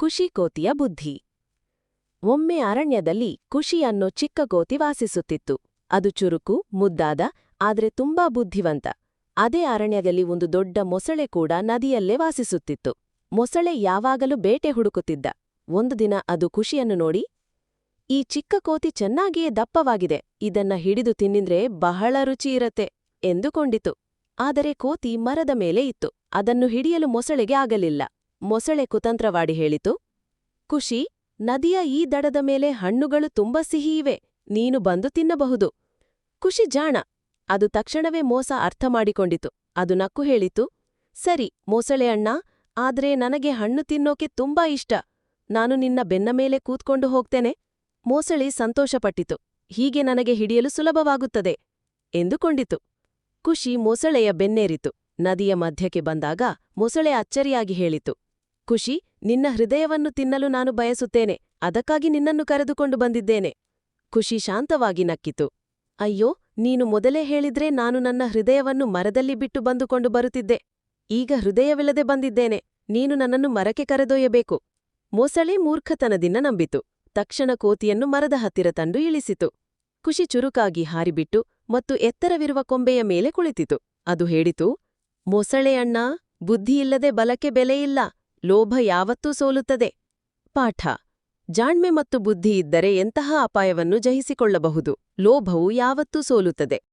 ಖುಷಿ ಕೋತಿಯ ಬುದ್ಧಿ. ಒಮ್ಮೆ ಅರಣ್ಯದಲ್ಲಿ ಖುಷಿ ಅನ್ನೋ ಚಿಕ್ಕ ಕೋತಿ ವಾಸಿಸುತ್ತಿತ್ತು. ಅದು ಚುರುಕು, ಮುದ್ದಾದ, ಆದರೆ ತುಂಬಾ ಬುದ್ಧಿವಂತ. ಅದೇ ಅರಣ್ಯದಲ್ಲಿ ಒಂದು ದೊಡ್ಡ ಮೊಸಳೆ ಕೂಡ ನದಿಯಲ್ಲೇ ವಾಸಿಸುತ್ತಿತ್ತು. ಮೊಸಳೆ ಯಾವಾಗಲೂ ಬೇಟೆ ಹುಡುಕುತ್ತಿದ್ದ. ಒಂದು ದಿನ ಅದು ಖುಷಿಯನ್ನು ನೋಡಿ, ಈ ಚಿಕ್ಕ ಕೋತಿ ಚೆನ್ನಾಗಿಯೇ ದಪ್ಪವಾಗಿದೆ. ಇದನ್ನ ಹಿಡಿದು ತಿನ್ನಿದ್ರೆ ಬಹಳ ರುಚಿ ಇರತ್ತೆ ಎಂದುಕೊಂಡಿತು. ಆದರೆ ಕೋತಿ ಮರದ ಮೇಲೆ ಇತ್ತು. ಅದನ್ನು ಹಿಡಿಯಲು ಮೊಸಳೆಗೆ ಆಗಲಿಲ್ಲ. ಮೊಸಳೆ ಕುತಂತ್ರವಾಡಿ ಹೇಳಿತು, ಖುಷಿ, ನದಿಯ ಈ ದಡದ ಮೇಲೆ ಹಣ್ಣುಗಳು ತುಂಬ ಸಿಹಿಯಿವೆ ನೀನು ಬಂದು ತಿನ್ನಬಹುದು. ಖುಷಿ ಜಾಣ. ಅದು ತಕ್ಷಣವೇ ಮೋಸ ಅರ್ಥ ಮಾಡಿಕೊಂಡಿತು. ಅದು ನಕ್ಕು ಹೇಳಿತು, ಸರಿ, ಮೊಸಳೆ ಅಣ್ಣ, ಆದ್ರೆ ನನಗೆ ಹಣ್ಣು ತಿನ್ನೋಕೆ ತುಂಬಾ ಇಷ್ಟ. ನಾನು ನಿನ್ನ ಬೆನ್ನ ಮೇಲೆ ಕೂತ್ಕೊಂಡು ಹೋಗ್ತೇನೆ. ಮೊಸಳೆ ಸಂತೋಷಪಟ್ಟಿತು. ಹೀಗೆ ನನಗೆ ಹಿಡಿಯಲು ಸುಲಭವಾಗುತ್ತದೆ, ಎಂದುಕೊಂಡಿತು. ಖುಷಿ ಮೊಸಳೆಯ ಬೆನ್ನೇರಿತು. ನದಿಯ ಮಧ್ಯಕ್ಕೆ ಬಂದಾಗ ಮೊಸಳೆ ಅಚ್ಚರಿಯಾಗಿ ಹೇಳಿತು ಖುಷಿ, ನಿನ್ನ ಹೃದಯವನ್ನು ತಿನ್ನಲು ನಾನು ಬಯಸುತ್ತೇನೆ, ಅದಕ್ಕಾಗಿ ನಿನ್ನನ್ನು ಕರೆದುಕೊಂಡು ಬಂದಿದ್ದೇನೆ. ಖುಷಿ ಶಾಂತವಾಗಿ ನಕ್ಕಿತು. ಅಯ್ಯೋ, ನೀನು ಮೊದಲೇ ಹೇಳಿದ್ರೆ ನಾನು ನನ್ನ ಹೃದಯವನ್ನು ಮರದಲ್ಲಿ ಬಿಟ್ಟು ಬಂದುಕೊಂಡು ಬರುತ್ತಿದ್ದೆ. ಈಗ ಹೃದಯವಿಲ್ಲದೆ ಬಂದಿದ್ದೇನೆ, ನೀನು ನನ್ನನ್ನು ಮರಕ್ಕೆ ಕರೆದೊಯ್ಯಬೇಕು. ಮೊಸಳೆ ಮೂರ್ಖತನದಿಂದ ನಂಬಿತು. ತಕ್ಷಣ ಕೋತಿಯನ್ನು ಮರದ ಹತ್ತಿರ ತಂದು ಇಳಿಸಿತು. ಖುಷಿ ಚುರುಕಾಗಿ ಹಾರಿಬಿಟ್ಟು ಮತ್ತು ಎತ್ತರವಿರುವ ಕೊಂಬೆಯ ಮೇಲೆ ಕುಳಿತಿತು. ಅದು ಹೇಳಿತು, ಮೊಸಳೆ ಅಣ್ಣ, ಬುದ್ಧಿಯಿಲ್ಲದೆ ಬಲಕ್ಕೆ ಬೆಲೆಯಿಲ್ಲ ಲೋಭ ಯಾವತ್ತೂ ಸೋಲುತ್ತದೆ. ಪಾಠ. ಜಾಣ್ಮೆ ಮತ್ತು ಬುದ್ಧಿ ಇದ್ದರೆ ಎಂತಹ ಅಪಾಯವನ್ನು ಜಯಿಸಿಕೊಳ್ಳಬಹುದು. ಲೋಭವು ಯಾವತ್ತೂ ಸೋಲುತ್ತದೆ.